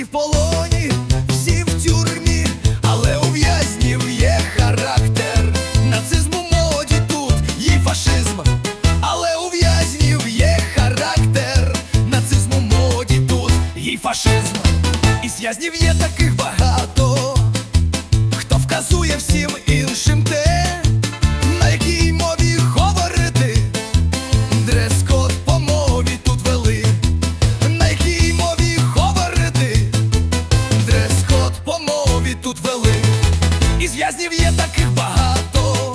всі в полоні, всі в тюрмі, але у в'язнів є характер. Нацизм у молоді тут і фашизм, але у в'язнів є характер. Нацизм у молоді тут і фашизм. І в'язнів є таких багато, хто вказує всім і. Багато,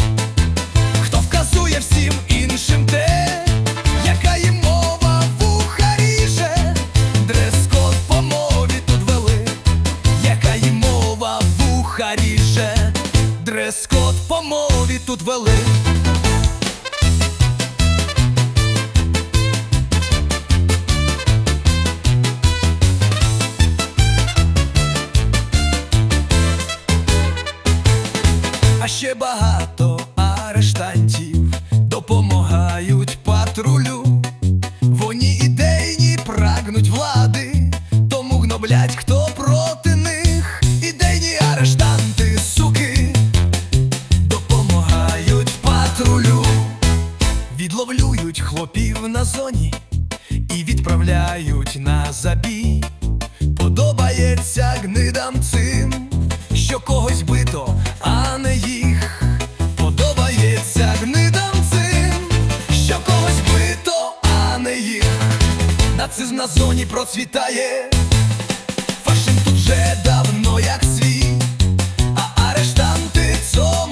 хто вказує всім іншим те, яка їм мова вуха ріже, дрес-код по мові тут вели, яка їм мова вуха ріже, дрес-код по мові тут вели. Ще багато арештантів допомагають патрулю. Вони ідейні прагнуть влади, тому гноблять, хто проти них. Ідейні арештанти, суки, допомагають патрулю, відловлюють хлопів на зоні і відправляють на забій. Подобається гнидам на зоні процвітає, фашин тут вже давно як свій, а арештанти цьому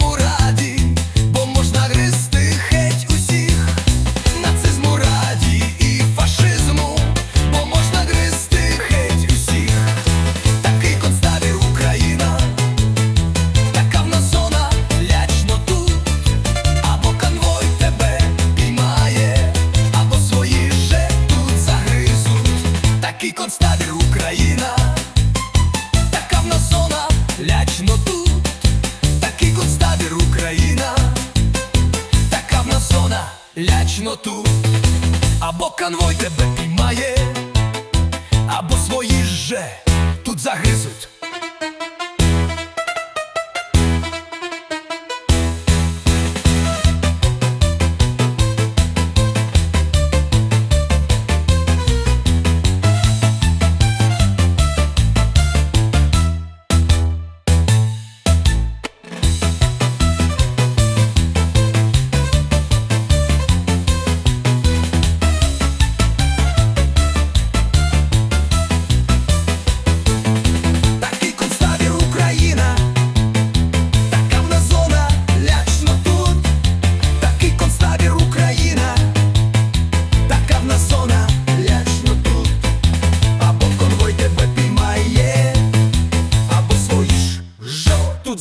лячно тут, або конвой тебе піймає, або свої же тут загризуть.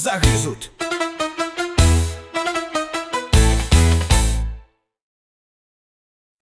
Загризуть.